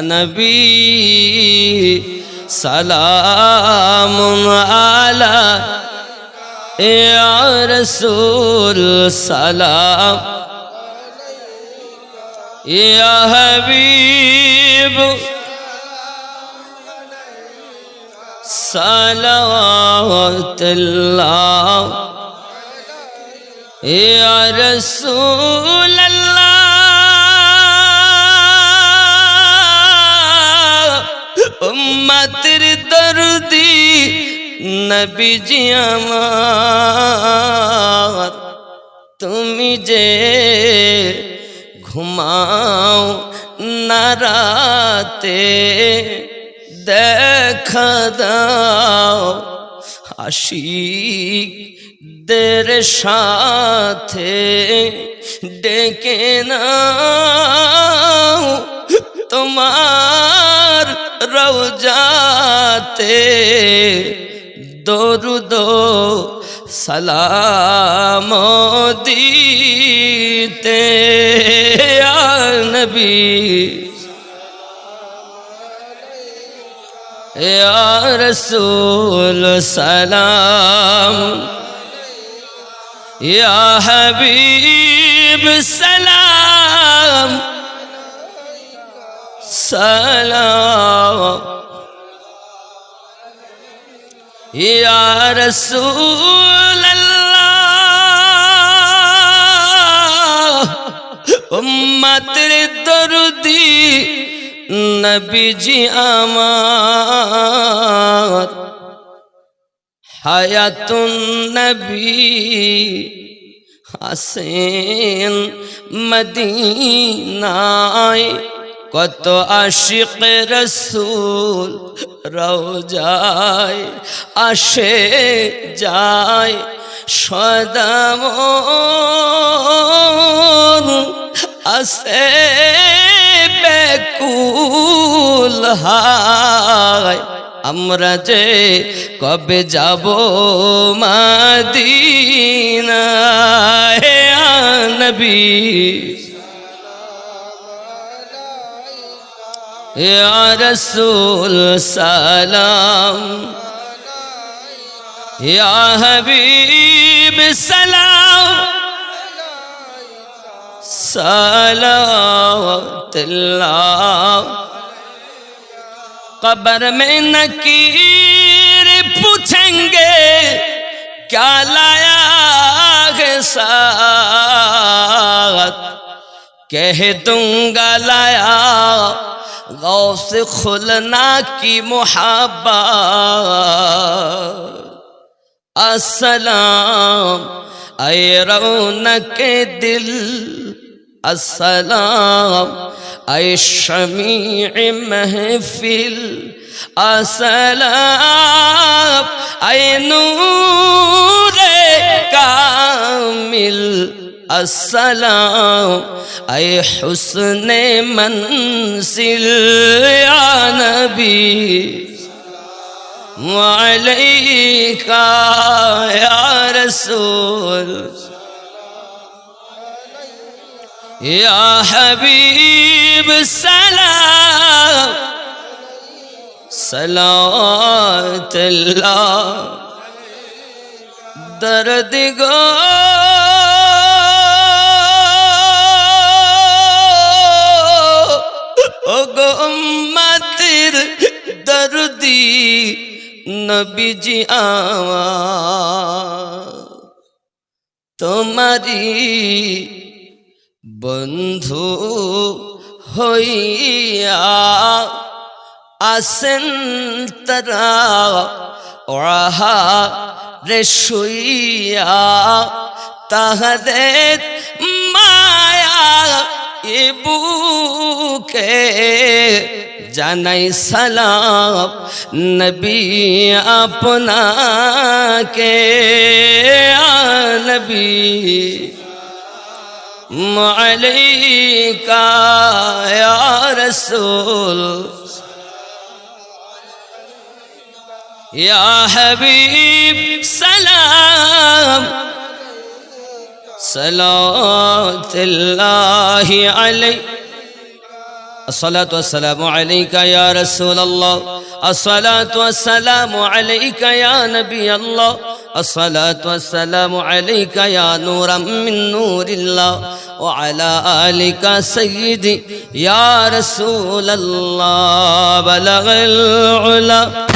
نبي سلام على يا رسول سلام يا حبيب صلوات الله يا رسول উম্মতের দরদি, নবীজি আমার। তুমি যে ঘুমাও না রাতে, দেখা দাও আশিক দের সাথে ডেকে নাও। তোমার রওজাতে দরুদ সালাম দিতে। নবী। রসুল সালাম। ইয়া হাবিব সালাম। সালাম রসুল আল্লাহ উম্মতের দরদি নবীজি আমার হায়াতুন নবী হাসেন মদিনায় কত আশিক রসুল রোজায় আসে যায় সদাম আসে বেকুল হায়। আমরা যে কবে যাব মাদিনা হে یا رسول سلام یا حبیب سلام صلوات اللہ قبر میں نکیر پوچھیں گے کیا لایا ہے ساتھ کہہ دوں گا لایا غوث خلنا کی محبت السلام اے رونق دل السلام اے شمیع محفل السلام اے نور السلام أي حسن منزل يا نبي. وعليك يا رسول. يا حبيب السلام صلاة الله. درد گو উম্মতের দরদি নবীজি আমার তোমারি বন্ধু হইয়া আসেন তারা ওড়াহা রে শুইয়া তাহাদের মায়া এ বুকে জানাই সালাম নবী আপনাকে আ নবী عليك يا رسول يا حبيب سلام صلاة الله عليه الصلاة والسلام عليك يا رسول الله. الصلاة والسلام عليك يا نبي الله. الصلاة والسلام عليك يا نورا من نور الله. وعلى آلك سيدي يا رسول الله. بلغ العلا.